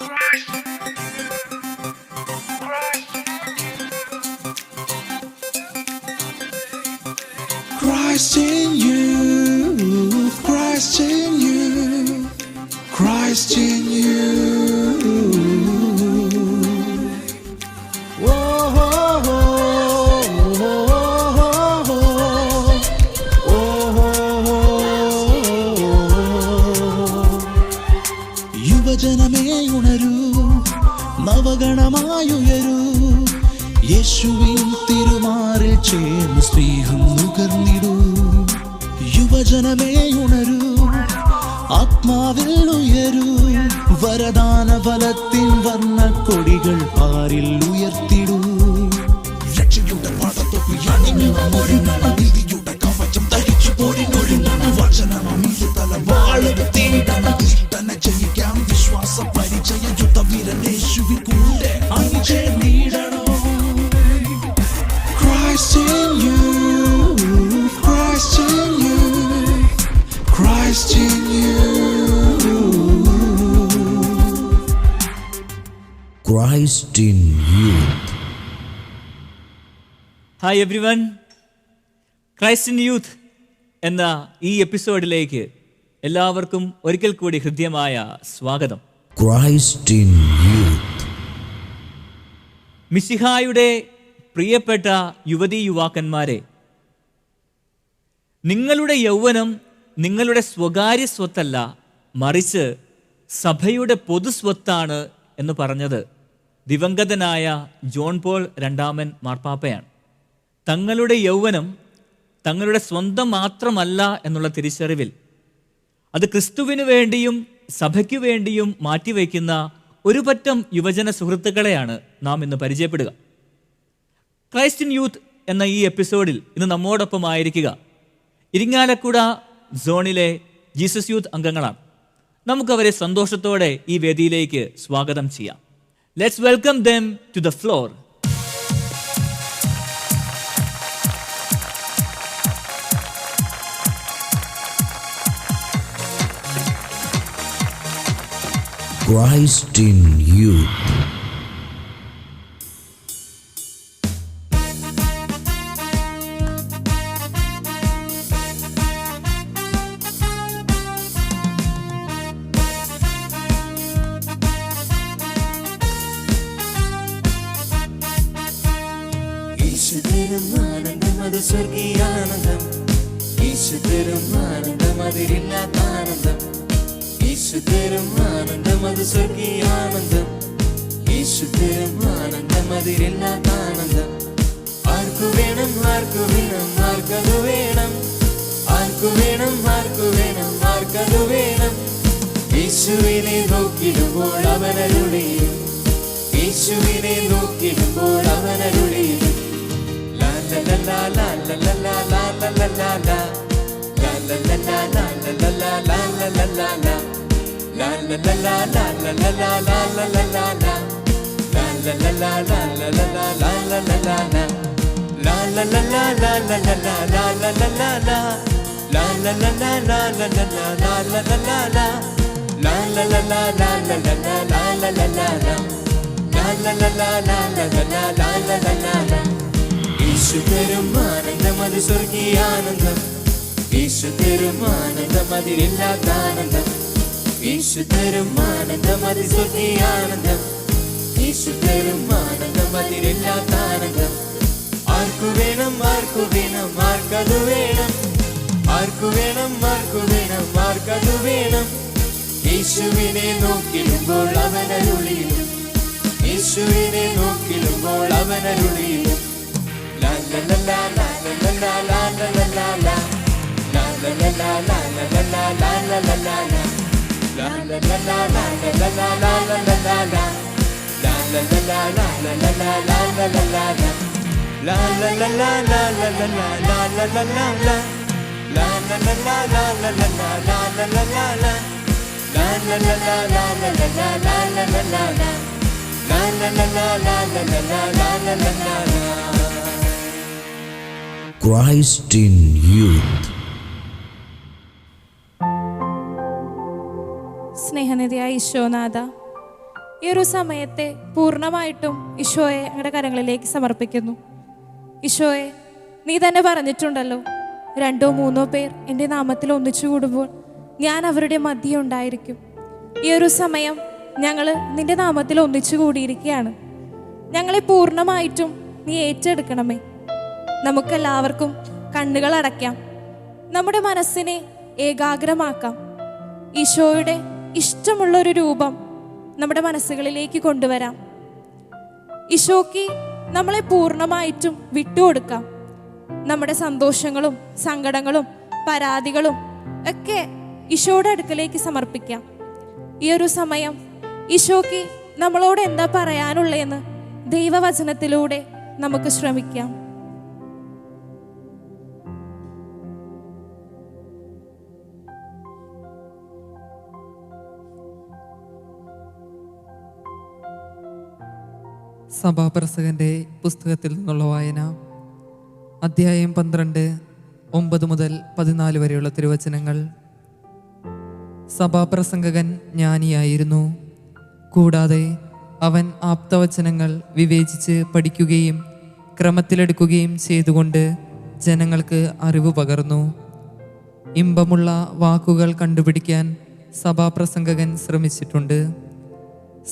Christ in you, ചേർന്ന് സ്നേഹം നുകർന്നിടൂ. യുവജനമേ ഉണരൂ. ആത്മാവിൽ ഉയരൂ. വരദാന ഫലത്തിൻ വർണ കൊടികൾ പാരിൽ ഉയർത്തിടൂ. രക്ഷയുടെ പാടത്തൊപ്പി അണിഞ്ഞു hi everyone Christ in youth എന്ന ഈ എപ്പിസോഡിലേക്ക് എല്ലാവർക്കും ഒരിക്കൽ കൂടി ഹൃദ്യമായ സ്വാഗതം. Christ in youth. മിശിഹായുടെ പ്രിയപ്പെട്ട യുവതി യുവാക്കന്മാരെ നിങ്ങളുടെ യൗവനം നിങ്ങളുടെ സ്വകാര്യ സ്വത്തല്ല മറിച്ച് സഭയുടെ പൊതുസ്വത്താണ് എന്ന് പറഞ്ഞത് ദിവംഗതനായ ജോൺ പോൾ രണ്ടാമൻ മാർപ്പാപ്പയാണ്. തങ്ങളുടെ യൗവനം തങ്ങളുടെ സ്വന്തം മാത്രമല്ല എന്നുള്ള തിരിച്ചറിവിൽ അത് ക്രിസ്തുവിനു വേണ്ടിയും സഭയ്ക്കു വേണ്ടിയും മാറ്റിവെക്കുന്ന ഒരു പറ്റം യുവജന സുഹൃത്തുക്കളെയാണ് നാം ഇന്ന് പരിചയപ്പെടുക. ക്രൈസ്റ്റ് യൂത്ത് എന്ന ഈ എപ്പിസോഡിൽ ഇന്ന് നമ്മോടൊപ്പം ആയിരിക്കുക ഇരിങ്ങാലക്കുട സോണിലെ ജീസസ് യൂത്ത് അംഗങ്ങളാണ്. നമുക്കവരെ സന്തോഷത്തോടെ ഈ വേദിയിലേക്ക് സ്വാഗതം ചെയ്യാം. Let's welcome them to the floor Christ in you. சொர்க்கியானந்தம் ஈசு பெரும் ஆனந்தம் அதில் இல்லாத ஆனந்தம் ആനന്ദം യേശുതരും ആനന്ദം അത് സ്വർഗീയാനന്ദം യേശുതരും ആനന്ദം അതിരില്ലാത്ത ആനന്ദം ആർക്കു വേണം ആർക്കു വേണം ആർക്കതു വേണം ആർക്കു വേണം ആർക്കു വേണം ആർക്കതു വേണം യേശുവിനെ നോക്കിടുമ്പോൾ അവനരുളിയും യേശുവിനെ നോക്കിടുമ്പോൾ അവനരുളിയും La la la la la la la la la la la la la La la la la la la la la la la la la la La la la la la la la la la la la la la La la la la la la la la la la la la la La la la la la la la la la la la la la La la la la la la la la la la la la la La la la la la la la la la la la la la La la la la la la la la അത് സ്വർഗീയാനന്ദം യേശു തരും ആനന്ദം അതിരില്ലാത്ത ആനന്ദം യേശു തരും ആനന്ദം അത് സ്വർഗീയാനന്ദം യേശു തരും ആനന്ദം അതിരില്ലാത്ത ആനന്ദം ആർക്കു വേണം ആർക്കു വേണം ആർക്കതു വേണം ആർക്കു വേണം ആർക്കു വേണം ആർക്കതു വേണം യേശുവിനെ നോക്കിടുമ്പോൾ അവനരുളിയിലും യേശുവിനെ നോക്കിടുമ്പോൾ അവനരുളിയിലും La la la la la la la la la la la la La la la Christ in youth. സ്നേഹനിധിയായ ഈശോനാഥ ഈ ഒരു സമയത്തെ പൂർണമായിട്ടും ഈശോയെ ഞങ്ങളുടെ കരങ്ങളിലേക്ക് സമർപ്പിക്കുന്നു. ഈശോയെ നീ തന്നെ പറഞ്ഞിട്ടുണ്ടല്ലോ രണ്ടോ മൂന്നോ പേർ എന്റെ നാമത്തിൽ ഒന്നിച്ചു കൂടുമ്പോൾ ഞാൻ അവരുടെ മധ്യ ഉണ്ടായിരിക്കും. ഈ ഒരു സമയം ഞങ്ങൾ നിന്റെ നാമത്തിൽ ഒന്നിച്ചു കൂടിയിരിക്കുകയാണ്. ഞങ്ങളെ പൂർണമായിട്ടും നീ ഏറ്റെടുക്കണമേ. നമുക്കെല്ലാവർക്കും കണ്ണുകൾ അടയ്ക്കാം നമ്മുടെ മനസ്സിനെ ഏകാഗ്രമാക്കാം. ഈശോയുടെ ഇഷ്ടമുള്ള ഒരു രൂപം നമ്മുടെ മനസ്സുകളിലേക്ക് കൊണ്ടുവരാം. ഈശോക്ക് നമ്മളെ പൂർണമായിട്ടും വിട്ടുകൊടുക്കാം. നമ്മുടെ സന്തോഷങ്ങളും സങ്കടങ്ങളും പരാതികളും ഒക്കെ ഈശോയുടെ അടുക്കലേക്ക് സമർപ്പിക്കാം. ഈ ഒരു സമയം ഈശോക്ക് നമ്മളോട് എന്താ പറയാനുള്ളതെന്ന് ദൈവവചനത്തിലൂടെ നമുക്ക് ശ്രമിക്കാം. സഭാപ്രസംഗന്റെ പുസ്തകത്തിൽ നിന്നുള്ള വായന. അധ്യായം പന്ത്രണ്ട് ഒമ്പത് മുതൽ പതിനാല് വരെയുള്ള തിരുവചനങ്ങൾ. സഭാപ്രസംഗകൻ ജ്ഞാനിയായിരുന്നു. കൂടാതെ അവൻ ആപ്തവചനങ്ങൾ വിവേചിച്ച് പഠിക്കുകയും ക്രമത്തിലെടുക്കുകയും ചെയ്തുകൊണ്ട് ജനങ്ങൾക്ക് അറിവ് പകർന്നു. ഇമ്പമുള്ള വാക്കുകൾ കണ്ടുപിടിക്കാൻ സഭാപ്രസംഗകൻ ശ്രമിച്ചിട്ടുണ്ട്.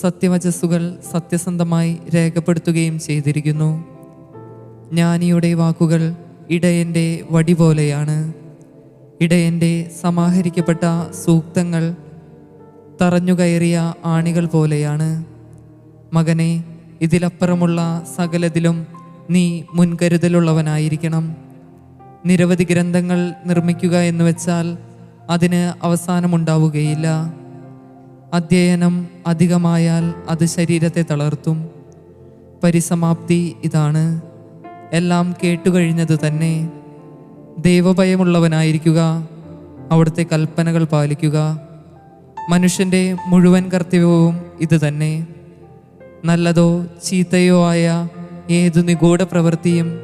സത്യവചസ്സുകൾ സത്യസന്ധമായി രേഖപ്പെടുത്തുകയും ചെയ്തിരിക്കുന്നു. ജ്ഞാനിയുടെ വാക്കുകൾ ഇടയന്റെ വടി പോലെയാണ് ഇടയന്റെ സമാഹരിക്കപ്പെട്ട സൂക്തങ്ങൾ തറഞ്ഞുകയറിയ ആണികൾ പോലെയാണ്. മകനെ ഇതിലപ്പുറമുള്ള സകലതിലും നീ മുൻകരുതലുള്ളവനായിരിക്കണം. നിരവധി ഗ്രന്ഥങ്ങൾ നിർമ്മിക്കുക എന്ന് വെച്ചാൽ അതിന് അവസാനമുണ്ടാവുകയില്ല. അധ്യയനം അധികമായാൽ അത് ശരീരത്തെ തളർത്തും. പരിസമാപ്തി ഇതാണ്. എല്ലാം കേട്ടുകഴിഞ്ഞത് തന്നെ. ദൈവഭയമുള്ളവനായിരിക്കുക. അവിടുത്തെ കൽപ്പനകൾ പാലിക്കുക. മനുഷ്യന്റെ മുഴുവൻ കർത്തവ്യവും ഇത് തന്നെ. നല്ലതോ ചീത്തയോ ആയ ഏതു നിഗൂഢ പ്രവൃത്തിയും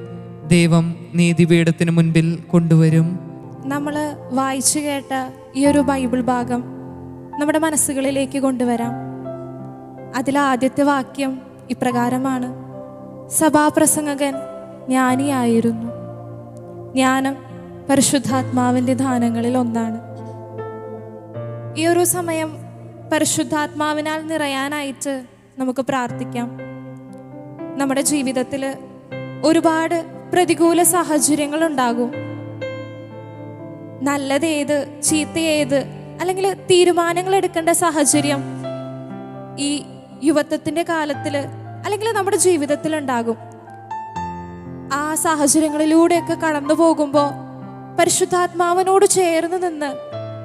ദൈവം നീതിപീഠത്തിന് മുൻപിൽ കൊണ്ടുവരും. നമ്മൾ വായിച്ചു കേട്ട ഈ ഒരു ബൈബിൾ ഭാഗം നമ്മുടെ മനസ്സുകളിലേക്ക് കൊണ്ടുവരാം. അതിലാദ്യത്തെ വാക്യം ഇപ്രകാരമാണ്. സഭാപ്രസംഗകൻ ജ്ഞാനിയായിരുന്നു. ജ്ഞാനം പരിശുദ്ധാത്മാവിന്റെ ദാനങ്ങളിൽ ഒന്നാണ്. ഈ ഒരു സമയം പരിശുദ്ധാത്മാവിനാൽ നിറയാനായിട്ട് നമുക്ക് പ്രാർത്ഥിക്കാം. നമ്മുടെ ജീവിതത്തിൽ ഒരുപാട് പ്രതികൂല സാഹചര്യങ്ങൾ ഉണ്ടാകും നല്ലത് ഏത് ചീത്ത ഏത് അല്ലെങ്കിൽ തീരുമാനങ്ങൾ എടുക്കേണ്ട സാഹചര്യം ഈ യുവത്വത്തിന്റെ കാലത്തിൽ അല്ലെങ്കിൽ നമ്മുടെ ജീവിതത്തിൽ ഉണ്ടാകും. ആ സാഹചര്യങ്ങളിലൂടെയൊക്കെ കടന്നു പോകുമ്പോൾ പരിശുദ്ധാത്മാവിനോട് ചേർന്ന് നിന്ന്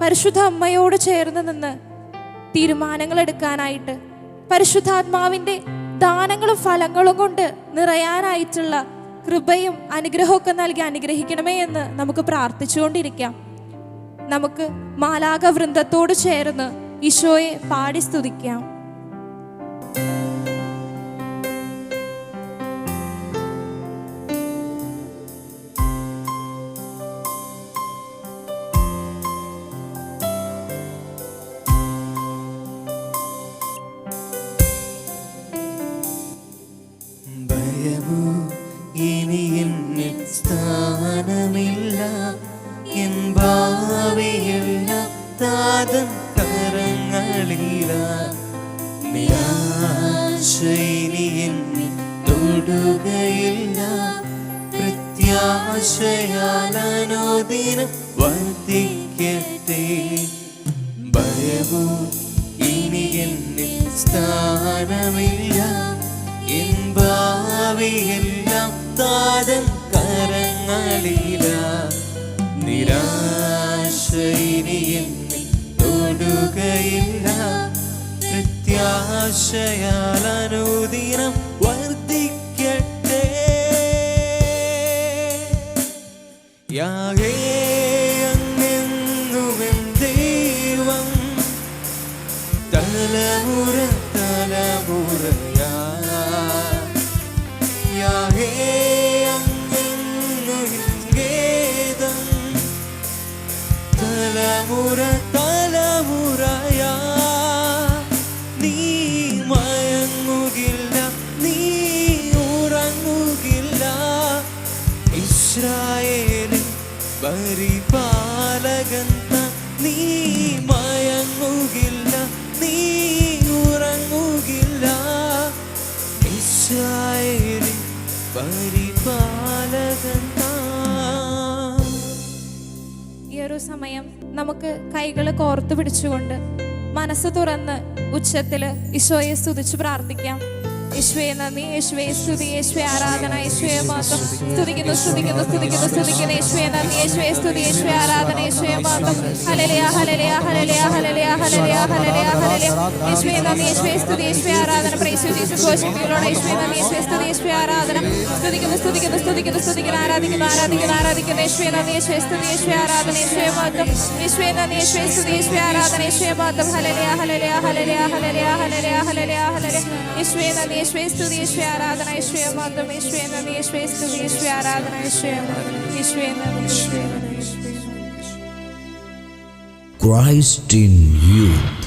പരിശുദ്ധ അമ്മയോട് ചേർന്ന് നിന്ന് തീരുമാനങ്ങൾ എടുക്കാനായിട്ട് പരിശുദ്ധാത്മാവിന്റെ ദാനങ്ങളും ഫലങ്ങളും കൊണ്ട് നിറയാനായിട്ടുള്ള കൃപയും അനുഗ്രഹമൊക്കെ നൽകി അനുഗ്രഹിക്കണമേ എന്ന് നമുക്ക് പ്രാർത്ഥിച്ചുകൊണ്ടിരിക്കാം. നമുക്ക് മാലാക വൃന്ദത്തോട് ചേർന്ന് ഈശോയെ പാടി സ്തുതിക്കാം. അനുദിനം വർദ്ധിക്കട്ടെ. ഭയവും ഇനി എന്നിൽ സ്ഥാനമില്ല. എൻ ഭാവിയെല്ലാം താതൻ നിരാശ ഇനി എന്നിൽ തൊടുകയില്ല. പ്രത്യാശയാൽ യാഹേ ദൈവം. തലമുറ തലമുറയാ. യാഹേ അങ്ങെന്നു തലമുറ നമുക്ക് കൈകൾ കോർത്തു പിടിച്ചുകൊണ്ട് മനസ്സ് തുറന്ന് ഉച്ചത്തിൽ ഈശോയെ സ്തുതിച്ച് പ്രാർത്ഥിക്കാം. യേശുവെ നന്ദി യേശുവെ സ്തുതി യേശുവെ ആരാധന യേശുവെ മാത്രം സ്തുതിക്കുന്നു സ്തുതിക്കുന്നു സ്തുതിക്കുന്നു സ്തുതിക്കുന്നു യേശുവെ നന്ദി യേശുവെ സ്തുതി യേശുവെ ആരാധന യേശുവെ മാത്രം ഹലലിയ ഹലലിയ ഹലലിയ ഹലലിയ ഹലലിയ ഹലലിയ ഹലലിയ യേശുവെ നന്ദി യേശുവെ സ്തുതി യേശുവെ ആരാധന. പ്രേശു ജീസസ് വർഷിപ്പിക്കലോട് യേശുവെ നന്ദി യേശുവെ സ്തുതി യേശുവെ ആരാധന. സ്തുതിക്കുന്നു സ്തുതിക്കുന്നു സ്തുതിക്കുന്നു സ്തുതിക്കുന്നു ആരാധിക്കുന്നു ആരാധിക്കുന്നു ആരാധിക്കുന്നു. യേശുവെ നന്ദി യേശുവെ സ്തുതി യേശുവെ ആരാധന യേശുവെ മാത്രം യേശുവെ നന്ദി യേശുവെ സ്തുതി യേശുവെ ആരാധന യേശുവെ മാത്രം ഹലലിയ ഹലലിയ ഹലലിയ ഹലലിയ ഹലലിയ ഹലലിയ ഹലലിയ യേശുവെ നന്ദി യേശുവെ സ്തുതി യേശുവെ ആരാധന യേശുവെ മാത്രം യേശുവെ നന്ദി യേശുവെ സ്തുതി യേശുവെ ആരാധന യേശുവെ മാത്രം നന്ദി യേശുവെ നന്ദി യേശുവെ നന്ദി Christ in youth.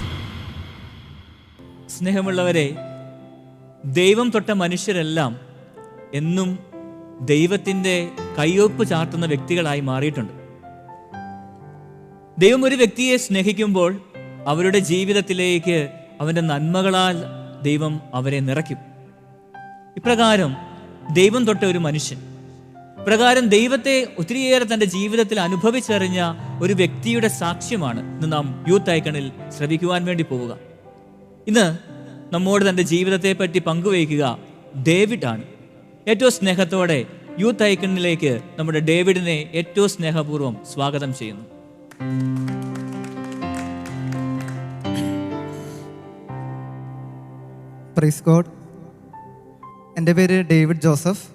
സ്നേഹമുള്ളവരെ ദൈവം തൊട്ട മനുഷ്യരെല്ലാം എന്നും ദൈവത്തിന്റെ കയ്യൊപ്പ് ചാർത്തുന്ന വ്യക്തികളായി മാറിയിട്ടുണ്ട്. ദൈവം ഒരു വ്യക്തിയെ സ്നേഹിക്കുമ്പോൾ അവരുടെ ജീവിതത്തിലേക്ക് അവന്റെ നന്മകളാൽ ദൈവം അവരെ നിറയ്ക്കും. ഇപ്രകാരം ദൈവം തൊട്ട ഒരു മനുഷ്യൻ. പ്രകാരം ദൈവത്തെ ഒത്തിരിയേറെ തന്റെ ജീവിതത്തിൽ അനുഭവിച്ചറിഞ്ഞ ഒരു വ്യക്തിയുടെ സാക്ഷ്യമാണ് ഇന്ന് നാം യൂത്ത് ഐക്കണിൽ ശ്രവിക്കുവാൻ വേണ്ടി പോവുക. ഇന്ന് നമ്മോട് തന്റെ ജീവിതത്തെ പറ്റി പങ്കുവയ്ക്കുക ഡേവിഡ് ആണ്. ഏറ്റവും സ്നേഹത്തോടെ യൂത്ത് ഐക്കണിലേക്ക് നമ്മുടെ ഡേവിഡിനെ ഏറ്റവും സ്നേഹപൂർവം സ്വാഗതം ചെയ്യുന്നു. പ്രൈസ് ഗോഡ് എന്റെ പേര് ഡേവിഡ് ജോസഫ്.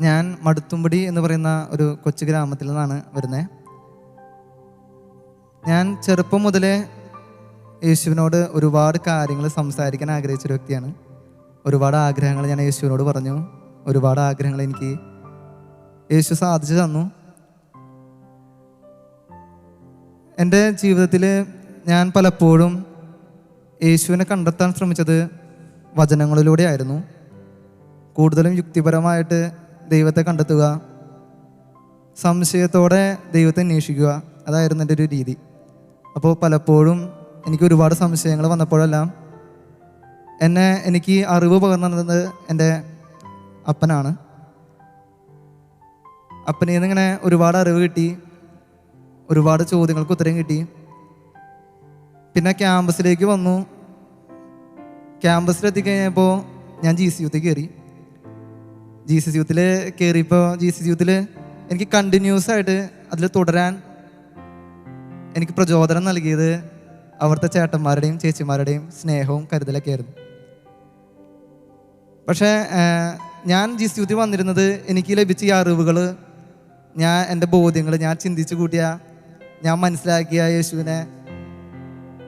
ഞാൻ മടുത്തുംപടി എന്ന് പറയുന്ന ഒരു കൊച്ചു ഗ്രാമത്തിൽ നിന്നാണ് വരുന്നത് ഞാൻ ചെറുപ്പം മുതലേ യേശുവിനോട് ഒരുപാട് കാര്യങ്ങൾ സംസാരിക്കാൻ ആഗ്രഹിച്ച ഒരു വ്യക്തിയാണ്. ഒരുപാട് ആഗ്രഹങ്ങൾ ഞാൻ യേശുവിനോട് പറഞ്ഞു. ഒരുപാട് ആഗ്രഹങ്ങൾ എനിക്ക് യേശു സാധിച്ചു തന്നു. എന്റെ ജീവിതത്തിൽ ഞാൻ പലപ്പോഴും യേശുവിനെ കണ്ടെത്താൻ ശ്രമിച്ചത് വചനങ്ങളിലൂടെ ആയിരുന്നു കൂടുതലും യുക്തിപരമായിട്ട് ദൈവത്തെ കണ്ടെത്തുക. സംശയത്തോടെ ദൈവത്തെ അന്വേഷിക്കുക. അതായിരുന്നു എന്റെ ഒരു രീതി. അപ്പോൾ പലപ്പോഴും എനിക്ക് ഒരുപാട് സംശയങ്ങൾ വന്നപ്പോഴെല്ലാം എന്നെ എനിക്ക് അറിവ് പകർന്നു തന്നത് എന്റെ അപ്പനാണ്. അപ്പനിൽ നിന്നിങ്ങനെ ഒരുപാട് അറിവ് കിട്ടി. ഒരുപാട് ചോദ്യങ്ങൾക്ക് ഉത്തരം കിട്ടി. പിന്നെ ക്യാമ്പസിലേക്ക് വന്നു. ക്യാമ്പസിലെത്തിക്കഴിഞ്ഞപ്പോൾ ഞാൻ ജി സി യുത്തേക്ക് കയറി. ജി സി യൂത്തിൽ കയറിയപ്പോൾ ജി സി യൂത്തിൽ എനിക്ക് കണ്ടിന്യൂസ് ആയിട്ട് അതിൽ തുടരാൻ എനിക്ക് പ്രചോദനം നൽകിയത് അവിടുത്തെ ചേട്ടന്മാരുടെയും ചേച്ചിമാരുടെയും സ്നേഹവും കരുതലൊക്കെ ആയിരുന്നു. പക്ഷേ ഞാൻ ജി സി യൂത്തിൽ വന്നിരുന്നത് എനിക്ക് ലഭിച്ച ഈ അറിവുകൾ ഞാൻ എന്റെ ബോധ്യങ്ങൾ ഞാൻ ചിന്തിച്ചു കൂട്ടിയ ഞാൻ മനസ്സിലാക്കിയ യേശുവിനെ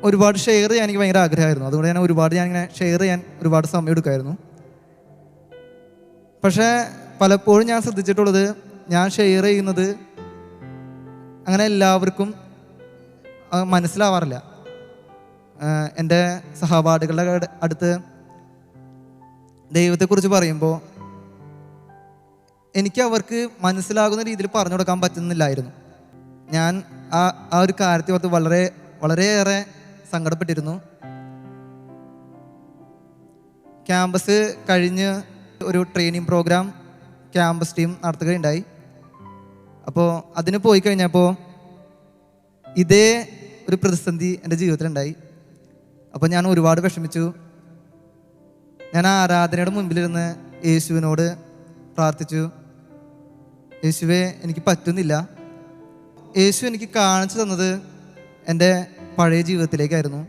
ഒരുപാട് ഷെയർ ചെയ്യാൻ എനിക്ക് ഭയങ്കര ആഗ്രഹമായിരുന്നു. അതുകൊണ്ട് ഞാൻ ഒരുപാട് ഞാൻ ഇങ്ങനെ ഷെയർ ചെയ്യാൻ ഒരുപാട് സമയം എടുക്കുമായിരുന്നു. പക്ഷേ പലപ്പോഴും ഞാൻ ശ്രദ്ധിച്ചിട്ടുള്ളത് ഞാൻ ഷെയർ ചെയ്യുന്നത് അങ്ങനെ എല്ലാവർക്കും മനസ്സിലാവാറില്ല. എന്റെ സഹപാഠികളുടെ അട്- അടുത്ത് ദൈവത്തെക്കുറിച്ച് പറയുമ്പോൾ എനിക്ക് അവർക്ക് മനസ്സിലാകുന്ന രീതിയിൽ പറഞ്ഞു കൊടുക്കാൻ പറ്റുന്നില്ലായിരുന്നു. ഞാൻ ആ ആ ഒരു കാര്യത്തെ ഓർത്ത് വളരെ വളരെയേറെ സങ്കടപ്പെട്ടിരുന്നു. ക്യാമ്പസ് കഴിഞ്ഞ് ഒരു ട്രെയിനിങ് പ്രോഗ്രാം ക്യാമ്പസ് ടീം നടത്തുകയുണ്ടായി. അപ്പോൾ അതിന് പോയി കഴിഞ്ഞപ്പോൾ ഇതേ ഒരു പ്രതിസന്ധി എന്റെ ജീവിതത്തിലുണ്ടായി. അപ്പോൾ ഞാൻ ഒരുപാട് വിഷമിച്ചു. ഞാൻ ആരാധനയുടെ മുമ്പിലിരുന്ന് യേശുവിനോട് പ്രാർത്ഥിച്ചു. യേശുവെ എനിക്ക് പറ്റുന്നില്ല. യേശു എനിക്ക് കാണിച്ചു തന്നത് എന്റെ പഴയ ജീവിതത്തിലേക്കായിരുന്നു.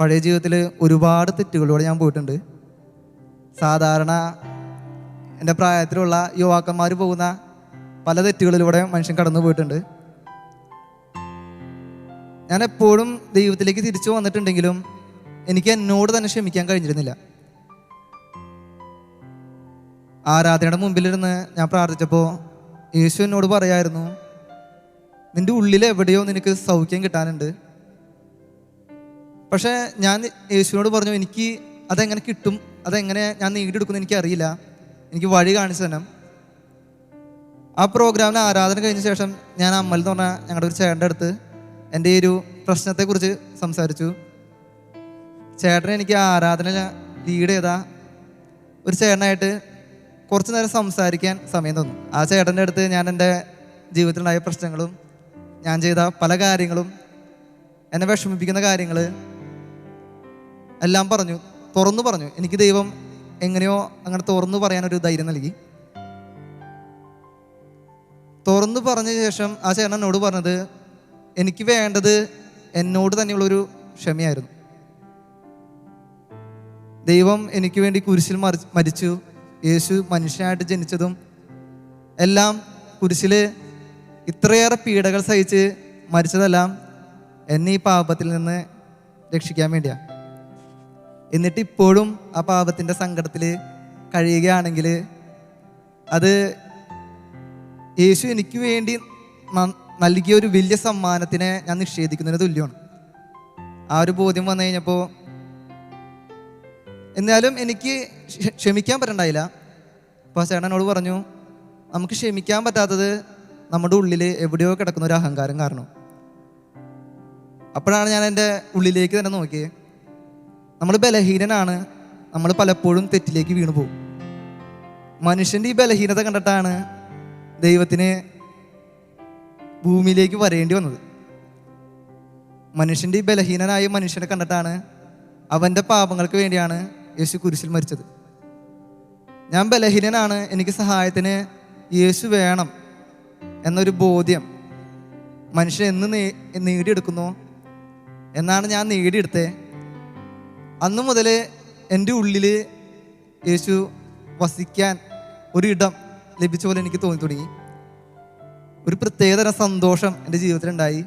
പഴയ ജീവിതത്തിൽ ഒരുപാട് തെറ്റുകളിലൂടെ ഞാൻ പോയിട്ടുണ്ട്. സാധാരണ എന്റെ പ്രായത്തിലുള്ള യുവാക്കന്മാർ പോകുന്ന പല തെറ്റുകളിലൂടെ മനുഷ്യൻ കടന്നു പോയിട്ടുണ്ട്. ഞാൻ എപ്പോഴും ദൈവത്തിലേക്ക് തിരിച്ചു വന്നിട്ടുണ്ടെങ്കിലും എനിക്ക് എന്നോട് തന്നെ ക്ഷമിക്കാൻ കഴിഞ്ഞിരുന്നില്ല. ആരാധനയുടെ മുമ്പിലിരുന്ന് ഞാൻ പ്രാർത്ഥിച്ചപ്പോൾ യേശു എന്നോട് പറയായിരുന്നു നിന്റെ ഉള്ളിൽ എവിടെയോ നിനക്ക് സൗഖ്യം കിട്ടാനുണ്ട്. പക്ഷേ ഞാൻ യേശുവിനോട് പറഞ്ഞു എനിക്ക് അതെങ്ങനെ കിട്ടും? അതെങ്ങനെ ഞാൻ നേടിയെടുക്കുമെന്ന് എനിക്കറിയില്ല. എനിക്ക് വഴി കാണിച്ചു തന്നെ ആ പ്രോഗ്രാമിന് ആരാധന കഴിഞ്ഞ ശേഷം ഞാൻ അമ്മൽ എന്ന് പറഞ്ഞ ഞങ്ങളുടെ ഒരു ചേട്ടന്റെ അടുത്ത് എന്റെ ഈ ഒരു പ്രശ്നത്തെക്കുറിച്ച് സംസാരിച്ചു. ചേട്ടൻ എനിക്ക് ആരാധന ലീഡ് ചെയ്ത ഒരു ചേട്ടനായിട്ട് കുറച്ച് നേരം സംസാരിക്കാൻ സമയം തന്നു. ആ ചേട്ടന്റെ അടുത്ത് ഞാൻ എന്റെ ജീവിതത്തിലുണ്ടായ പ്രശ്നങ്ങളും ഞാൻ ചെയ്ത പല കാര്യങ്ങളും എന്നെ വിഷമിപ്പിക്കുന്ന കാര്യങ്ങൾ എല്ലാം പറഞ്ഞു. തുറന്നു പറഞ്ഞു. എനിക്ക് ദൈവം എങ്ങനെയോ അങ്ങനെ തുറന്നു പറയാനൊരു ധൈര്യം നൽകി. തുറന്നു പറഞ്ഞ ശേഷം ആ ചേട്ടൻ എന്നോട് പറഞ്ഞത് എനിക്ക് വേണ്ടത് എന്നോട് തന്നെയുള്ളൊരു ക്ഷമയായിരുന്നു. ദൈവം എനിക്ക് വേണ്ടി കുരിശിൽ മരിച്ചു. യേശു മനുഷ്യനായിട്ട് ജനിച്ചതും എല്ലാം കുരിശിൽ ഇത്രയേറെ പീഡകൾ സഹിച്ച് മരിച്ചതെല്ലാം എന്നെ ഈ പാപത്തിൽ നിന്ന് രക്ഷിക്കാൻ വേണ്ടിയാണ് എന്നിട്ട് ഇപ്പോഴും ആ പാപത്തിന്റെ സങ്കടത്തിൽ കഴിയുകയാണെങ്കിൽ അത് യേശു എനിക്ക് വേണ്ടി നൽകിയ ഒരു വലിയ സമ്മാനത്തിനെ ഞാൻ നിഷേധിക്കുന്നതിന് തുല്യമാണ്. ആ ഒരു ബോധ്യം വന്നു കഴിഞ്ഞപ്പോൾ എന്നാലും എനിക്ക് ക്ഷമിക്കാൻ പറ്റണ്ടായില്ല. അപ്പോൾ ചേട്ടനോട് പറഞ്ഞു നമുക്ക് ക്ഷമിക്കാൻ പറ്റാത്തത് നമ്മുടെ ഉള്ളിൽ എവിടെയോ കിടക്കുന്ന ഒരു അഹങ്കാരം കാരണം. അപ്പോഴാണ് ഞാൻ എന്റെ ഉള്ളിലേക്ക് തന്നെ നോക്കിയത് നമ്മൾ ബലഹീനനാണ്. നമ്മൾ പലപ്പോഴും തെറ്റിലേക്ക് വീണു പോകും മനുഷ്യന്റെ ഈ ബലഹീനത കണ്ടിട്ടാണ് ദൈവത്തിന് ഭൂമിയിലേക്ക് വരേണ്ടി വന്നത്. മനുഷ്യന്റെ ഈ ബലഹീനനായ മനുഷ്യനെ കണ്ടിട്ടാണ് അവന്റെ പാപങ്ങൾക്ക് വേണ്ടിയാണ് യേശു കുരിശിൽ മരിച്ചത്. ഞാൻ ബലഹീനനാണ് എനിക്ക് സഹായത്തിന് യേശു വേണം എന്നൊരു ബോധ്യം മനുഷ്യൻ എന്ന് നേടിയെടുക്കുന്നു എന്നാണ് ഞാൻ നേടിയെടുത്തത്. അന്നു മുതൽ എന്റെ ഉള്ളിൽ യേശു വസിക്കാൻ ഒരിടം ലഭിച്ച പോലെ എനിക്ക് തോന്നി തുടങ്ങി. ഒരു പ്രത്യേകതരം സന്തോഷം എന്റെ ജീവിതത്തിലുണ്ടായി.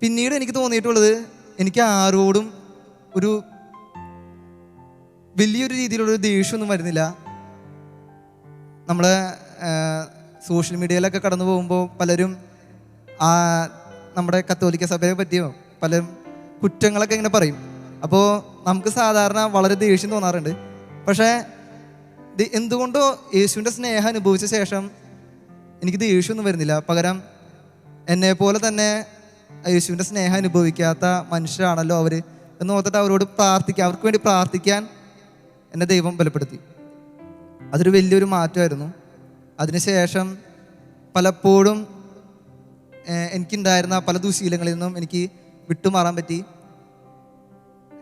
പിന്നീട് എനിക്ക് തോന്നിയിട്ടുള്ളത് എനിക്ക് ആരോടും ഒരു വലിയൊരു രീതിയിലുള്ളൊരു ദേഷ്യമൊന്നും വരുന്നില്ല. നമ്മളെ സോഷ്യൽ മീഡിയയിലൊക്കെ കടന്നു പോകുമ്പോൾ പലരും ആ നമ്മുടെ കത്തോലിക്ക സഭയെ പറ്റിയോ പലരും കുറ്റങ്ങളൊക്കെ ഇങ്ങനെ പറയും. അപ്പോൾ നമുക്ക് സാധാരണ വളരെ ദേഷ്യം തോന്നാറുണ്ട്. പക്ഷേ എന്തുകൊണ്ടോ യേശുവിന്റെ സ്നേഹം അനുഭവിച്ച ശേഷം എനിക്ക് ദേഷ്യമൊന്നും വരുന്നില്ല. പകരം എന്നെ പോലെ തന്നെ യേശുവിന്റെ സ്നേഹം അനുഭവിക്കാത്ത മനുഷ്യരാണല്ലോ അവർ എന്ന് ഓർത്തിട്ട് അവരോട് പ്രാർത്ഥിക്കാൻ അവർക്ക് വേണ്ടി പ്രാർത്ഥിക്കാൻ എന്നെ ദൈവം ബലപ്പെടുത്തി. അതൊരു വലിയൊരു മാറ്റമായിരുന്നു. അതിനുശേഷം പലപ്പോഴും എനിക്കുണ്ടായിരുന്ന പല ദുശീലങ്ങളിൽ നിന്നും എനിക്ക് വിട്ടുമാറാൻ പറ്റി.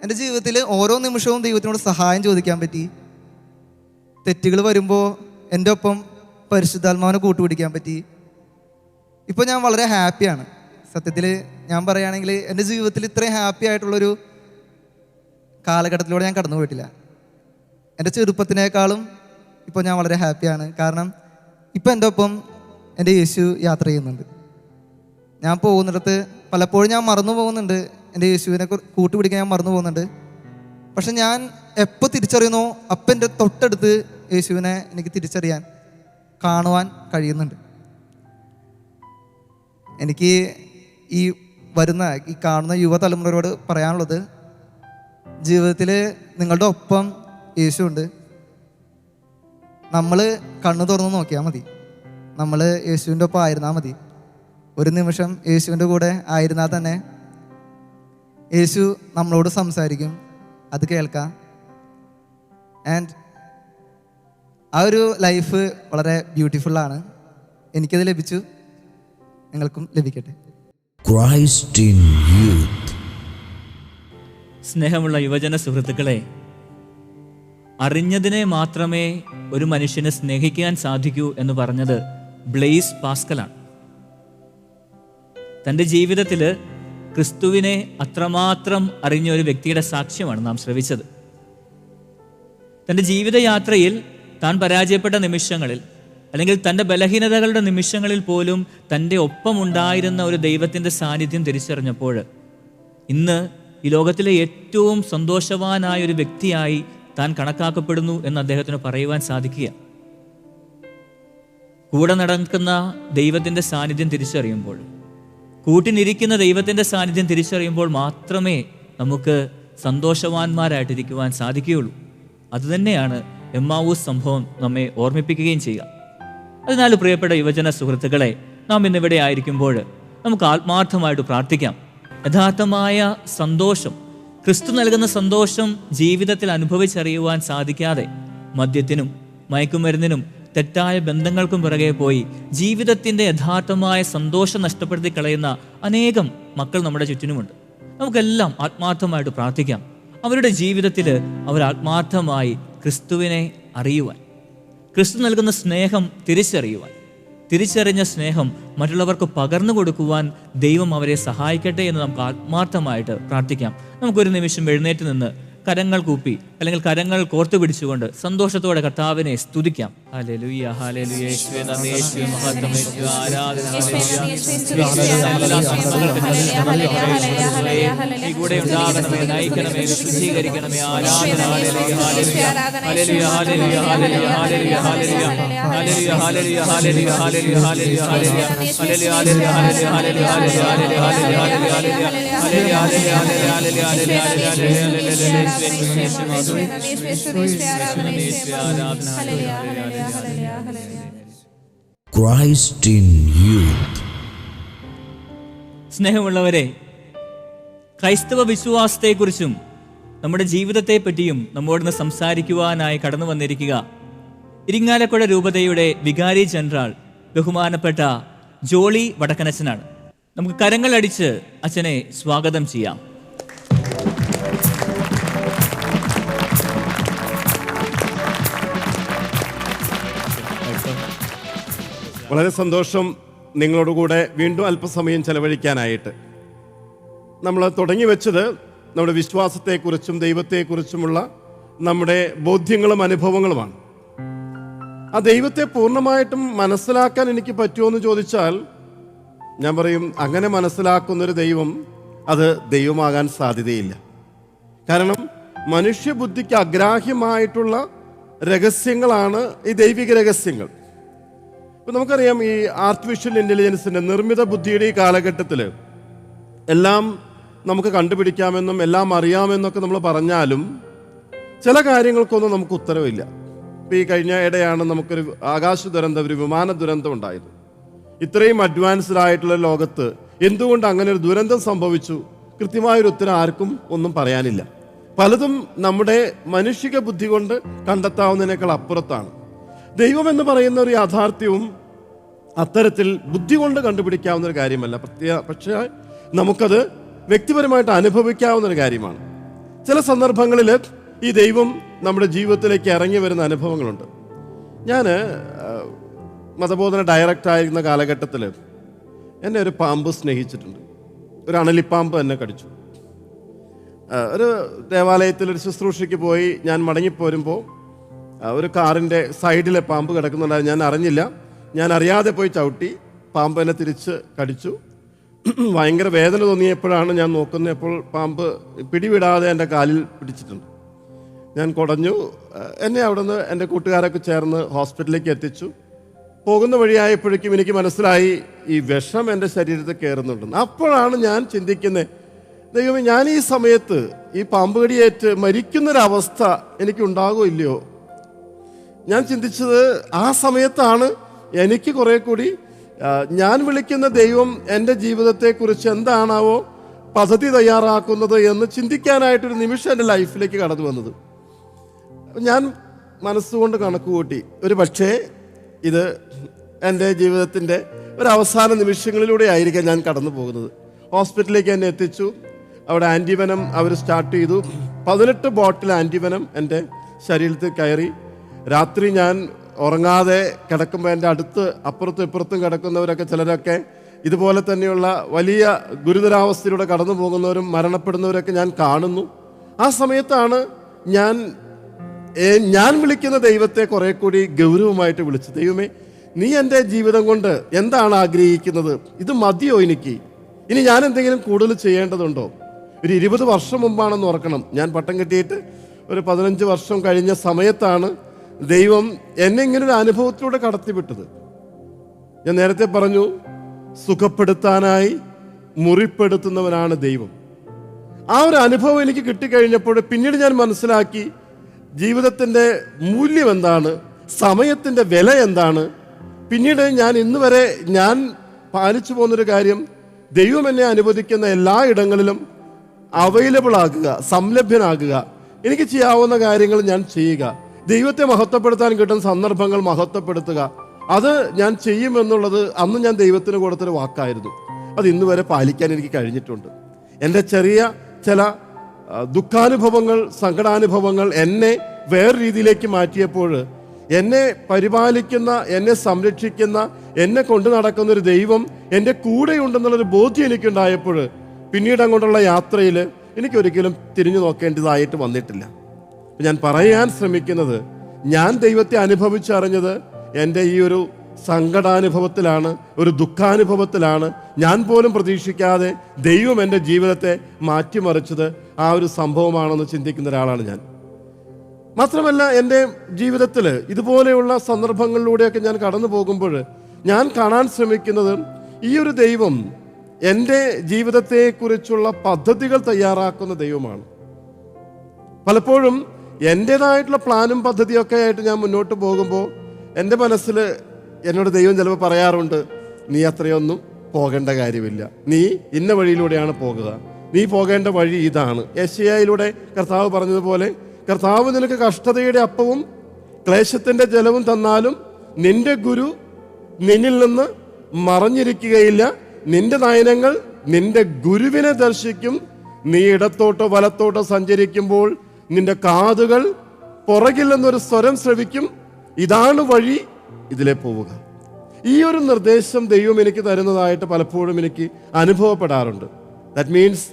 എന്റെ ജീവിതത്തിൽ ഓരോ നിമിഷവും ദൈവത്തിനോട് സഹായം ചോദിക്കാൻ പറ്റി. തെറ്റുകൾ വരുമ്പോൾ എന്റെ ഒപ്പം പരിശുദ്ധാത്മാവിനെ കൂട്ടുപിടിക്കാൻ പറ്റി. ഇപ്പോൾ ഞാൻ വളരെ ഹാപ്പിയാണ്. സത്യത്തിൽ ഞാൻ പറയുകയാണെങ്കിൽ എന്റെ ജീവിതത്തിൽ ഇത്രയും ഹാപ്പി ആയിട്ടുള്ളൊരു കാലഘട്ടത്തിലൂടെ ഞാൻ കടന്നു പോയിട്ടില്ല. എന്റെ ചെറുപ്പത്തിനേക്കാളും ഇപ്പോൾ ഞാൻ വളരെ ഹാപ്പിയാണ്. കാരണം ഇപ്പം എന്റെ ഒപ്പം എന്റെ യേശു യാത്ര ചെയ്യുന്നുണ്ട്. ഞാൻ പോകുന്നിടത്ത് പലപ്പോഴും ഞാൻ മറന്നു പോകുന്നുണ്ട്. എന്റെ യേശുവിനെ കൂട്ടുപിടിക്കാൻ ഞാൻ മറന്നു പോകുന്നുണ്ട്. പക്ഷെ ഞാൻ എപ്പോൾ തിരിച്ചറിയുന്നോ അപ്പം എന്റെ തൊട്ടടുത്ത് യേശുവിനെ എനിക്ക് തിരിച്ചറിയാൻ കാണുവാൻ കഴിയുന്നുണ്ട്. എനിക്ക് ഈ വരുന്ന ഈ കാണുന്ന യുവതലമുറയോട് പറയാനുള്ളത് ജീവിതത്തിൽ നിങ്ങളുടെ ഒപ്പം യേശുണ്ട് നമ്മൾ കണ്ണു തുറന്ന് നോക്കിയാൽ മതി. നമ്മൾ യേശുവിന്റെ ഒപ്പം ആയിരുന്നാൽ മതി. ഒരു നിമിഷം യേശുവിന്റെ കൂടെ ആയിരുന്നാൽ തന്നെ യേശു നമ്മളോട് സംസാരിക്കും. അത് കേൾക്കാം. ആൻഡ് ആ ഒരു ലൈഫ് വളരെ ബ്യൂട്ടിഫുള്ളാണ് എനിക്കത് ലഭിച്ചു. നിങ്ങൾക്കും ലഭിക്കട്ടെ. ക്രൈസ്റ്റ് ഇൻ യൂത്ത് സ്നേഹമുള്ള യുവജന സുഹൃത്തുക്കളെ അറിഞ്ഞതിനെ മാത്രമേ ഒരു മനുഷ്യനെ സ്നേഹിക്കാൻ സാധിക്കൂ എന്ന് പറഞ്ഞത് ബ്ലെയ്സ് പാസ്കലാണ്. തന്റെ ജീവിതത്തിൽ ക്രിസ്തുവിനെ അത്രമാത്രം അറിഞ്ഞ ഒരു വ്യക്തിയുടെ സാക്ഷ്യമാണ് നാം ശ്രവിച്ചത്. തന്റെ ജീവിതയാത്രയിൽ താൻ പരാജയപ്പെട്ട നിമിഷങ്ങളിൽ അല്ലെങ്കിൽ തന്റെ ബലഹീനതകളുടെ നിമിഷങ്ങളിൽ പോലും തന്റെ ഒപ്പമുണ്ടായിരുന്ന ഒരു ദൈവത്തിന്റെ സാന്നിധ്യം തിരിച്ചറിഞ്ഞപ്പോൾ ഇന്ന് ഈ ലോകത്തിലെ ഏറ്റവും സന്തോഷവാനായ ഒരു വ്യക്തിയായി താൻ കണക്കാക്കപ്പെടുന്നു എന്ന് അദ്ദേഹത്തിന് പറയുവാൻ സാധിക്കുക. കൂടെ നടക്കുന്ന ദൈവത്തിന്റെ സാന്നിധ്യം തിരിച്ചറിയുമ്പോൾ കൂട്ടിനിരിക്കുന്ന ദൈവത്തിന്റെ സാന്നിധ്യം തിരിച്ചറിയുമ്പോൾ മാത്രമേ നമുക്ക് സന്തോഷവാന്മാരായിട്ടിരിക്കുവാൻ സാധിക്കുകയുള്ളൂ. അതുതന്നെയാണ് എമ്മാവൂസ് സംഭവം നമ്മെ ഓർമ്മിപ്പിക്കുകയും ചെയ്യുക. അതിനാൽ പ്രിയപ്പെട്ട യുവജന സുഹൃത്തുക്കളെ നാം ഇന്നിവിടെ ആയിരിക്കുമ്പോൾ നമുക്ക് ആത്മാർത്ഥമായിട്ട് പ്രാർത്ഥിക്കാം. യഥാർത്ഥമായ സന്തോഷം ക്രിസ്തു നൽകുന്ന സന്തോഷം ജീവിതത്തിൽ അനുഭവിച്ചറിയുവാൻ സാധിക്കാതെ മദ്യത്തിനും മയക്കുമരുന്നിനും തെറ്റായ ബന്ധങ്ങൾക്കും പിറകെ പോയി ജീവിതത്തിന്റെ യഥാർത്ഥമായ സന്തോഷം നഷ്ടപ്പെടുത്തി കളയുന്ന അനേകം മക്കൾ നമ്മുടെ ചുറ്റിനുമുണ്ട്. നമുക്കെല്ലാം ആത്മാർത്ഥമായിട്ട് പ്രാർത്ഥിക്കാം. അവരുടെ ജീവിതത്തിൽ അവർ ആത്മാർത്ഥമായി ക്രിസ്തുവിനെ അറിയുവാൻ ക്രിസ്തു നൽകുന്ന സ്നേഹം തിരിച്ചറിയുവാൻ തിരിച്ചറിഞ്ഞ സ്നേഹം മറ്റുള്ളവർക്ക് പകർന്നു കൊടുക്കുവാൻ ദൈവം അവരെ സഹായിക്കട്ടെ എന്ന് നമുക്ക് ആത്മാർത്ഥമായിട്ട് പ്രാർത്ഥിക്കാം. നമുക്കൊരു നിമിഷം എഴുന്നേറ്റ് നിന്ന് കരങ്ങൾ കൂപ്പി അല്ലെങ്കിൽ കരങ്ങൾ കോർത്തു പിടിച്ചുകൊണ്ട് സന്തോഷത്തോടെ കർത്താവിനെ സ്തുതിക്കാം കൂടെ ഉണ്ടാകണമേ നയിക്കണമേ ശുദ്ധീകരിക്കണമേ ആരാധന സ്നേഹമുള്ളവരെ ക്രൈസ്തവ വിശ്വാസത്തെക്കുറിച്ചും നമ്മുടെ ജീവിതത്തെ പറ്റിയും നമ്മോടൊന്ന് സംസാരിക്കുവാനായി കടന്നു വന്നിരിക്കുക. ഇരിങ്ങാലക്കുഴ രൂപതയുടെ വികാരി ജനറൽ ബഹുമാനപ്പെട്ട ജോളി വടക്കനച്ചനാണ്. നമുക്ക് കരങ്ങളടിച്ച് അച്ഛനെ സ്വാഗതം ചെയ്യാം. വളരെ സന്തോഷം നിങ്ങളോടുകൂടെ വീണ്ടും അല്പസമയം ചെലവഴിക്കാനായിട്ട്. നമ്മൾ തുടങ്ങി വെച്ചത് നമ്മുടെ വിശ്വാസത്തെക്കുറിച്ചും ദൈവത്തെക്കുറിച്ചുമുള്ള നമ്മുടെ ബോധ്യങ്ങളും അനുഭവങ്ങളുമാണ്. ആ ദൈവത്തെ പൂർണമായിട്ടും മനസ്സിലാക്കാൻ എനിക്ക് പറ്റുമോ എന്ന് ചോദിച്ചാൽ ഞാൻ പറയും അങ്ങനെ മനസ്സിലാക്കുന്നൊരു ദൈവം അത് ദൈവമാകാൻ സാധ്യതയില്ല. കാരണം മനുഷ്യബുദ്ധിക്ക് അഗ്രാഹ്യമായിട്ടുള്ള രഹസ്യങ്ങളാണ് ഈ ദൈവിക രഹസ്യങ്ങൾ. ഇപ്പം നമുക്കറിയാം ഈ ആർട്ടിഫിഷ്യൽ ഇന്റലിജൻസിന്റെ നിർമ്മിത ബുദ്ധിയുടെ ഈ കാലഘട്ടത്തിൽ എല്ലാം നമുക്ക് കണ്ടുപിടിക്കാമെന്നും എല്ലാം അറിയാമെന്നൊക്കെ നമ്മൾ പറഞ്ഞാലും ചില കാര്യങ്ങൾക്കൊന്നും നമുക്ക് ഉത്തരവില്ല. ഇപ്പം ഈ കഴിഞ്ഞ ഇടയാണ് നമുക്കൊരു ആകാശ ദുരന്തം ഒരു വിമാന ദുരന്തം ഉണ്ടായത്. ഇത്രയും അഡ്വാൻസ്ഡ് ആയിട്ടുള്ള ലോകത്ത് എന്തുകൊണ്ട് അങ്ങനെ ഒരു ദുരന്തം സംഭവിച്ചു? കൃത്യമായൊരു ഉത്തരം ആർക്കും ഒന്നും പറയാനില്ല. പലതും നമ്മുടെ മനുഷ്യ ബുദ്ധി കൊണ്ട് കണ്ടെത്താവുന്നതിനേക്കാൾ അപ്പുറത്താണ്. ദൈവം എന്ന് പറയുന്ന ഒരു യാഥാർത്ഥ്യവും അത്തരത്തിൽ ബുദ്ധി കൊണ്ട് കണ്ടുപിടിക്കാവുന്ന ഒരു കാര്യമല്ല. പ്രത്യേക പക്ഷേ നമുക്കത് വ്യക്തിപരമായിട്ട് അനുഭവിക്കാവുന്ന ഒരു കാര്യമാണ്. ചില സന്ദർഭങ്ങളിൽ ഈ ദൈവം നമ്മുടെ ജീവിതത്തിലേക്ക് ഇറങ്ങി വരുന്ന അനുഭവങ്ങളുണ്ട്. ഞാൻ മതബോധന ഡയറക്റ്റ് ആയിരുന്ന കാലഘട്ടത്തിൽ എന്നെ ഒരു പാമ്പ് സ്നേഹിച്ചിട്ടുണ്ട്. ഒരു അണലിപ്പാമ്പ് എന്നെ കടിച്ചു. ഒരു ദേവാലയത്തിൽ ഒരു ശുശ്രൂഷയ്ക്ക് പോയി ഞാൻ മടങ്ങിപ്പോരുമ്പോൾ ഒരു കാറിന്റെ സൈഡിലെ പാമ്പ് കിടക്കുന്നുണ്ടായിരുന്നു. ഞാൻ അറിഞ്ഞില്ല. ഞാൻ അറിയാതെ പോയി ചവിട്ടി പാമ്പ് എന്നെ തിരിച്ച് കടിച്ചു. ഭയങ്കര വേദന തോന്നിയപ്പോഴാണ് ഞാൻ നോക്കുന്നത് അപ്പോൾ പാമ്പ് പിടിവിടാതെ എന്റെ കാലിൽ പിടിച്ചിട്ടുണ്ട്. ഞാൻ കുടഞ്ഞു. എന്നെ അവിടുന്ന് എന്റെ കൂട്ടുകാരൊക്കെ ചേർന്ന് ഹോസ്പിറ്റലിലേക്ക് എത്തിച്ചു. പോകുന്ന വഴിയായപ്പോഴേക്കും എനിക്ക് മനസ്സിലായി ഈ വിഷം എന്റെ ശരീരത്തിൽ കയറുന്നുണ്ടെന്ന് അപ്പോഴാണ് ഞാൻ ചിന്തിക്കുന്നത് ദൈവമേ ഞാൻ ഈ സമയത്ത് ഈ പാമ്പ് കടിയേറ്റ് മരിക്കുന്നൊരവസ്ഥ എനിക്കുണ്ടാകുമോ ഇല്ലയോ? ഞാൻ ചിന്തിച്ചത് ആ സമയത്താണ് എനിക്ക് കുറെ കൂടി ഞാൻ വിളിക്കുന്ന ദൈവം എന്റെ ജീവിതത്തെക്കുറിച്ച് എന്താണാവോ പദ്ധതി തയ്യാറാക്കുന്നത് എന്ന് ചിന്തിക്കാനായിട്ടൊരു നിമിഷം എന്റെ ലൈഫിലേക്ക് കടന്നു വന്നത്. ഞാൻ മനസ്സുകൊണ്ട് കണക്ക് കൂട്ടി. ഒരു പക്ഷേ ഇത് എന്റെ ജീവിതത്തിന്റെ ഒരു അവസാന നിമിഷങ്ങളിലൂടെ ആയിരിക്കാം ഞാൻ കടന്നു പോകുന്നത്. ഹോസ്പിറ്റലിലേക്ക് എന്നെ എത്തിച്ചു. അവിടെ ആന്റിവനം അവർ സ്റ്റാർട്ട് ചെയ്തു. പതിനെട്ട് ബോട്ടിൽ ആന്റിവനം എന്റെ ശരീരത്തിൽ കയറി. രാത്രി ഞാൻ ഉറങ്ങാതെ കിടക്കുമ്പോൾ എന്റെ അടുത്ത് അപ്പുറത്തും ഇപ്പുറത്തും കിടക്കുന്നവരൊക്കെ ചിലരൊക്കെ ഇതുപോലെ തന്നെയുള്ള വലിയ ഗുരുതരാവസ്ഥയിലൂടെ കടന്നു പോകുന്നവരും മരണപ്പെടുന്നവരൊക്കെ ഞാൻ കാണുന്നു. ആ സമയത്താണ് ഞാൻ ഞാൻ വിളിക്കുന്ന ദൈവത്തെ കുറെ കൂടി ഗൗരവമായിട്ട് വിളിച്ചു ദൈവമേ നീ എന്റെ ജീവിതം കൊണ്ട് എന്താണ് ആഗ്രഹിക്കുന്നത്? ഇത് മതിയോ എനിക്ക്? ഇനി ഞാൻ എന്തെങ്കിലും കൂടുതൽ ചെയ്യേണ്ടതുണ്ടോ? ഒരു ഇരുപത് വർഷം മുമ്പാണെന്ന് ഓർക്കണം. ഞാൻ പട്ടം കെട്ടിയിട്ട് ഒരു പതിനഞ്ച് വർഷം കഴിഞ്ഞ സമയത്താണ് ദൈവം എന്നെ ഇങ്ങനെ ഒരു അനുഭവത്തിലൂടെ കടത്തിവിട്ടത്. ഞാൻ നേരത്തെ പറഞ്ഞു സുഖപ്പെടുത്താനായി മുറിപ്പെടുത്തുന്നവനാണ് ദൈവം. ആ ഒരു അനുഭവം എനിക്ക് കിട്ടിക്കഴിഞ്ഞപ്പോൾ പിന്നീട് ഞാൻ മനസ്സിലാക്കി ജീവിതത്തിന്റെ മൂല്യം എന്താണ് സമയത്തിന്റെ വില എന്താണ്. പിന്നീട് ഞാൻ ഇന്ന് വരെ ഞാൻ പാലിച്ചു പോകുന്നൊരു കാര്യം ദൈവം എന്നെ അനുവദിക്കുന്ന എല്ലാ ഇടങ്ങളിലും അവൈലബിൾ ആകുക സംലഭ്യനാകുക. എനിക്ക് ചെയ്യാവുന്ന കാര്യങ്ങൾ ഞാൻ ചെയ്യുക. ദൈവത്തെ മഹത്വപ്പെടുത്താൻ കിട്ടുന്ന സന്ദർഭങ്ങൾ മഹത്വപ്പെടുത്തുക. അത് ഞാൻ ചെയ്യുമെന്നുള്ളത് അന്ന് ഞാൻ ദൈവത്തിന് കൊടുത്തൊരു വാക്കായിരുന്നു. അത് ഇന്ന് വരെ പാലിക്കാൻ എനിക്ക് കഴിഞ്ഞിട്ടുണ്ട്. എന്റെ ചെറിയ ചില ദുഃഖാനുഭവങ്ങൾ സങ്കടാനുഭവങ്ങൾ എന്നെ വേറെ രീതിയിലേക്ക് മാറ്റിയപ്പോൾ എന്നെ പരിപാലിക്കുന്ന എന്നെ സംരക്ഷിക്കുന്ന എന്നെ കൊണ്ടു നടക്കുന്ന ഒരു ദൈവം എന്റെ കൂടെയുണ്ടെന്നുള്ളൊരു ബോധ്യം എനിക്കുണ്ടായപ്പോൾ പിന്നീട് അങ്ങോട്ടുള്ള യാത്രയിൽ എനിക്കൊരിക്കലും തിരിഞ്ഞു നോക്കേണ്ടതായിട്ട് വന്നിട്ടില്ല. ഞാൻ പറയാൻ ശ്രമിക്കുന്നത് ഞാൻ ദൈവത്തെ അനുഭവിച്ചറിഞ്ഞത് എന്റെ ഈ ഒരു സങ്കടാനുഭവത്തിലാണ് ഒരു ദുഃഖാനുഭവത്തിലാണ്. ഞാൻ പോലും പ്രതീക്ഷിക്കാതെ ദൈവം എന്റെ ജീവിതത്തെ മാറ്റിമറിച്ചത് ആ ഒരു സംഭവമാണെന്ന് ചിന്തിക്കുന്ന ഒരാളാണ് ഞാൻ. മാത്രമല്ല എന്റെ ജീവിതത്തിൽ ഇതുപോലെയുള്ള സന്ദർഭങ്ങളിലൂടെയൊക്കെ ഞാൻ കടന്നു പോകുമ്പോൾ ഞാൻ കാണാൻ ശ്രമിക്കുന്നത് ഈ ഒരു ദൈവം എന്റെ ജീവിതത്തെക്കുറിച്ചുള്ള പദ്ധതികൾ തയ്യാറാക്കുന്ന ദൈവമാണ്. പലപ്പോഴും എന്റെതായിട്ടുള്ള പ്ലാനും പദ്ധതിയൊക്കെ ആയിട്ട് ഞാൻ മുന്നോട്ട് പോകുമ്പോൾ എന്റെ മനസ്സിൽ എന്നോട് ദൈവം ചിലപ്പോൾ പറയാറുണ്ട് നീ അത്രയൊന്നും പോകേണ്ട കാര്യമില്ല. നീ ഇന്ന വഴിയിലൂടെയാണ് പോകുക. നീ പോകേണ്ട വഴി ഇതാണ്. യശയായിലൂടെ കർത്താവ് പറഞ്ഞതുപോലെ കർത്താവ് നിനക്ക് കഷ്ടതയുടെ അപ്പവും ക്ലേശത്തിന്റെ ജലവും തന്നാലും നിന്റെ ഗുരു നിന്നിൽ നിന്ന് മറഞ്ഞിരിക്കുകയില്ല. നിന്റെ നയനങ്ങൾ നിന്റെ ഗുരുവിനെ ദർശിക്കും. നീ ഇടത്തോട്ടോ വലത്തോട്ടോ സഞ്ചരിക്കുമ്പോൾ നിന്റെ കാതുകൾ പുറകിൽ നിന്നൊരു സ്വരം ശ്രവിക്കും. ഇതാണ് വഴി ഇതിലെ പോവുക. ഈ ഒരു നിർദ്ദേശം ദൈവം എനിക്ക് തരുന്നതായിട്ട് പലപ്പോഴും എനിക്ക് അനുഭവപ്പെടാറുണ്ട്. ദാറ്റ് മീൻസ്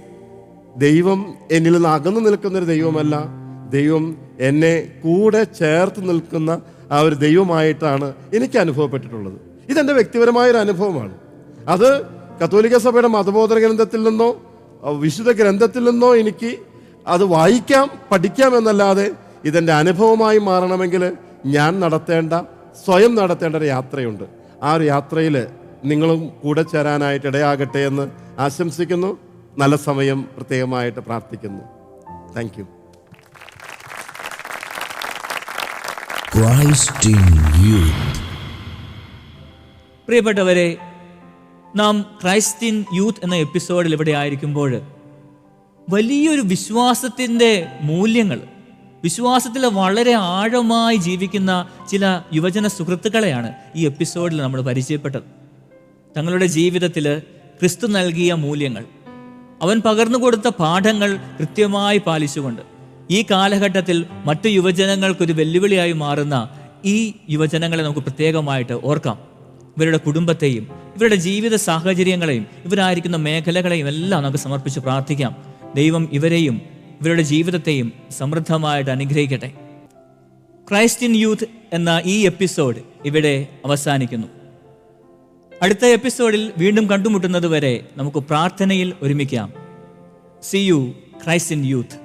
ദൈവം എന്നിൽ നിന്ന് അകന്നു നിൽക്കുന്നൊരു ദൈവമല്ല. ദൈവം എന്നെ കൂടെ ചേർത്ത് നിൽക്കുന്ന ആ ഒരു ദൈവമായിട്ടാണ് എനിക്ക് അനുഭവപ്പെട്ടിട്ടുള്ളത്. ഇതെന്റെ വ്യക്തിപരമായ ഒരു അനുഭവമാണ്. അത് കത്തോലിക്ക സഭയുടെ മതബോധന ഗ്രന്ഥത്തിൽ നിന്നോ വിശുദ്ധ ഗ്രന്ഥത്തിൽ നിന്നോ എനിക്ക് അത് വായിക്കാം പഠിക്കാം എന്നല്ലാതെ ഇതെന്റെ അനുഭവമായി മാറണമെങ്കിൽ ഞാൻ നടത്തേണ്ട സ്വയം നടത്തേണ്ട ഒരു യാത്രയുണ്ട്. ആ ഒരു യാത്രയിൽ നിങ്ങളും കൂടെ ചേരാനായിട്ട് ഇടയാകട്ടെ എന്ന് ആശംസിക്കുന്നു. നല്ല സമയം പ്രത്യേകമായിട്ട് പ്രാർത്ഥിക്കുന്നു. താങ്ക് യു പ്രിയപ്പെട്ടവരെ നാം ക്രൈസ്റ്റിൻ യൂത്ത് എന്ന എപ്പിസോഡിൽ ഇവിടെ ആയിരിക്കുമ്പോൾ വലിയൊരു വിശ്വാസത്തിന്റെ മൂല്യങ്ങൾ വിശ്വാസത്തിൽ വളരെ ആഴമായി ജീവിക്കുന്ന ചില യുവജന സുഹൃത്തുക്കളെയാണ് ഈ എപ്പിസോഡിൽ നമ്മൾ പരിചയപ്പെട്ടത്. തങ്ങളുടെ ജീവിതത്തിൽ ക്രിസ്തു നൽകിയ മൂല്യങ്ങൾ അവൻ പകർന്നു കൊടുത്ത പാഠങ്ങൾ കൃത്യമായി പാലിച്ചുകൊണ്ട് ഈ കാലഘട്ടത്തിൽ മറ്റു യുവജനങ്ങൾക്കൊരു വെല്ലുവിളിയായി മാറുന്ന ഈ യുവജനങ്ങളെ നമുക്ക് പ്രത്യേകമായിട്ട് ഓർക്കാം. ഇവരുടെ കുടുംബത്തെയും ഇവരുടെ ജീവിത സാഹചര്യങ്ങളെയും ഇവരായിരിക്കുന്ന മേഖലകളെയും എല്ലാം നമുക്ക് സമർപ്പിച്ച് പ്രാർത്ഥിക്കാം. ദൈവം ഇവരെയും ഇവരുടെ ജീവിതത്തെയും സമൃദ്ധമായിട്ട് അനുഗ്രഹിക്കട്ടെ. ക്രൈസ്ത്യൻ യൂത്ത് എന്ന ഈ എപ്പിസോഡ് ഇവിടെ അവസാനിക്കുന്നു. അടുത്ത എപ്പിസോഡിൽ വീണ്ടും കണ്ടുമുട്ടുന്നത് വരെ നമുക്ക് പ്രാർത്ഥനയിൽ ഒരുമിക്കാം. See you Christian youth